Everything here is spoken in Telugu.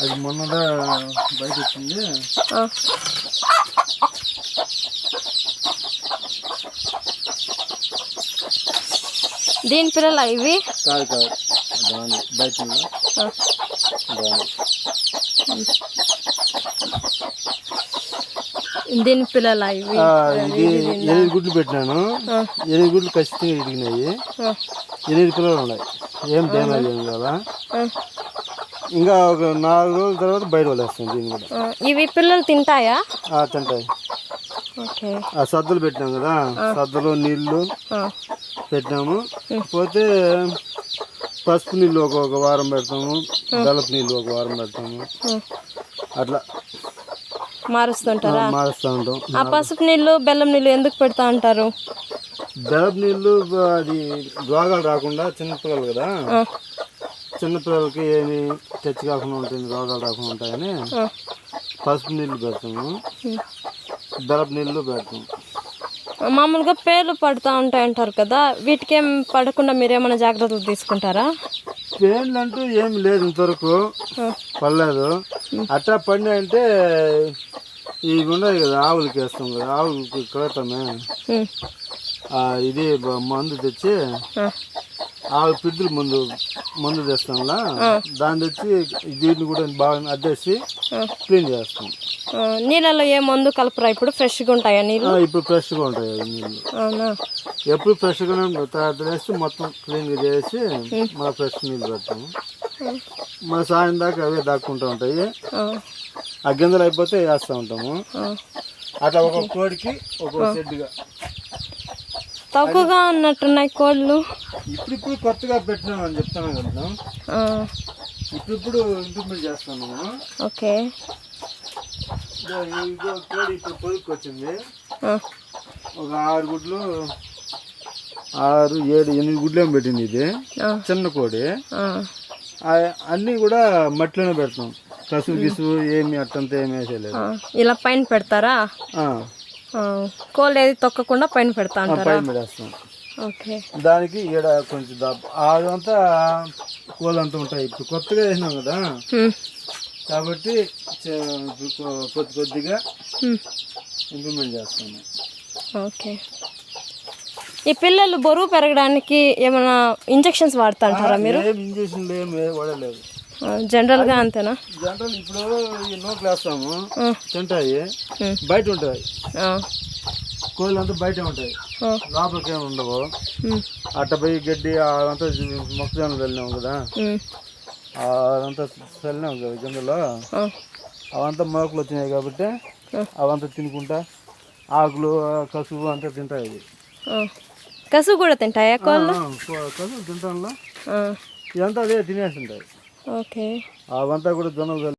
అది మొన్నదా బయట వచ్చింది. దీని పిల్లల ఇవి? కాదు కాదు. బయట. దాని పిల్లల ఇవి ఇది ఎనిమిది గుడ్లు పెట్టినాను. ఎనిమిది గుడ్లు ఖచ్చితంగా ఇరిగినాయి. ఎనిమిది పిల్లలు ఉన్నాయి. ఏం డ్యామేజ్ ఏం కదా. ఇంకా ఒక నాలుగు రోజుల తర్వాత బయట వదిలేస్తాం దీన్ని కూడా. ఇవి పిల్లలు తింటాయా? తింటాయి. ఆ సద్దులు పెట్టినాం కదా సద్దులు నీళ్ళు. పెట్టినాము. పోతే పసుపు నీళ్ళు ఒక వారం పెడతాము బెల్లపు నీళ్ళు ఒక వారం పెడతాము. అట్లా. మారుస్తుంటారా? మారుస్తూ ఉంటాం. ఆ పసుపు నీళ్ళు బెల్లం నీళ్ళు ఎందుకు పెడతా ఉంటారు బెల్లపు నీళ్ళు అది రోగాలు రాకుండా చిన్నపిల్లలు కదా. చిన్నపిల్లలకి ఏమి తెచ్చి కాకుండా ఉంటుంది రోగాలు రాకుండా ఉంటాయని. పసుపు నీళ్ళు పెడతాము. ఉమ్. బెల్లపు నీళ్ళు పెడతాము. మామూలుగా పేర్లు పడుతూ ఉంటాయి అంటారు కదా. వీటికి ఏం పడకుండా మీరేమైనా జాగ్రత్తలు తీసుకుంటారా? పెయిన్లు అంటూ ఏమి లేదు ఇంతవరకు. ఆ. పడలేదు అట్టా పడినాయి అంటే ఇవి ఉన్నాయి కదా ఆవులకి వేస్తాం కదా ఆవులకి కడతామే ఇది మందు తెచ్చి. ఆవు పిద్దులు మందు మందు తెస్తాంలా. దాన్ని తెచ్చి దీన్ని కూడా బాగా అద్దేసి. క్లీన్ చేస్తాం. నీళ్ళలో ఏ మందు కలపరా? ఇప్పుడు ఫ్రెష్గా ఉంటాయా నీళ్ళు? ఇప్పుడు ఫ్రెష్గా ఉంటాయి నీళ్ళు. అవునా? ఎప్పుడు ఫ్రెష్గానే ఉంటాయి. తర్వాత వేసి మొత్తం క్లీన్గా చేసి మళ్ళీ ఫ్రెష్ నీళ్ళు పెడతాము. మన సాయం దాకా అవే దాక్కుంటూ ఉంటాయి. ఆ. గింజలు అయిపోతే వేస్తూ ఉంటాము. అట్లా ఒక్కొక్క కోడికి ఒక్కొక్క షెడ్గా తక్కువగా ఉన్నట్టున్నాయి కోళ్ళు. ఇప్పుడు ఇప్పుడు కొత్తగా పెట్టినామని చెప్తాను కదా ఇప్పుడు ఇప్పుడు ఇంప్రూవ్మెంట్ చేస్తున్నాము ఓకే. ఇదో కోడి ఇప్పుడు పొదుకు వచ్చింది ఒక ఆరు గుడ్లు ఆరు ఏడు ఎనిమిది గుడ్లు ఏం పెట్టింది ఇది. చిన్న కోడి. అన్నీ కూడా మట్టిలోనే పెడతాం. కసువు గిసువు ఏమి అట్టంతా ఏమి వేసేయలేదు. ఇలా పైన పెడతారా? కోళ్ళు ఏది తొక్కకుండా పైన పెడతా పైన పెట్టేస్తాం ఓకే. దానికి ఈడ కొంచెం అదంతా కోళ్ళంతా ఉంటాయి. ఇప్పుడు కొత్తగా వేసినాం కదా. కాబట్టి కొద్ది కొద్దిగా ఉమ్, ఇంప్రూవ్మెంట్ చేస్తాము ఓకే. ఈ పిల్లలు బరువు పెరగడానికి ఏమైనా ఇంజెక్షన్స్ వాడుతా అంటారా మీరు? వాడలేదు. ఆ, జనరల్గా అంతేనా? జనరల్ ఇప్పుడు ఆ, తింటాయి బయట ఉంటాయి. కోళ్ళు అంతా బయట ఉంటాయి. లోపలికి ఏమి ఉండవు. అట్ట పోయి గడ్డి అదంతా మొక్కజొన్నలు వెళ్ళినాం కదా. అదంతా చల్లినాం కదా ఆ, అవంతా మొలకలు వచ్చినాయి కాబట్టి అవంతా తినుకుంటా ఆకులు కసువు అంతా తింటాయి. కసువు కూడా తింటాయా కోళ్ళు కసువు ఆ, ఇదంతా అదే తినేస్తుంటాయి ఓకే అవంతా కూడా జొన్నలు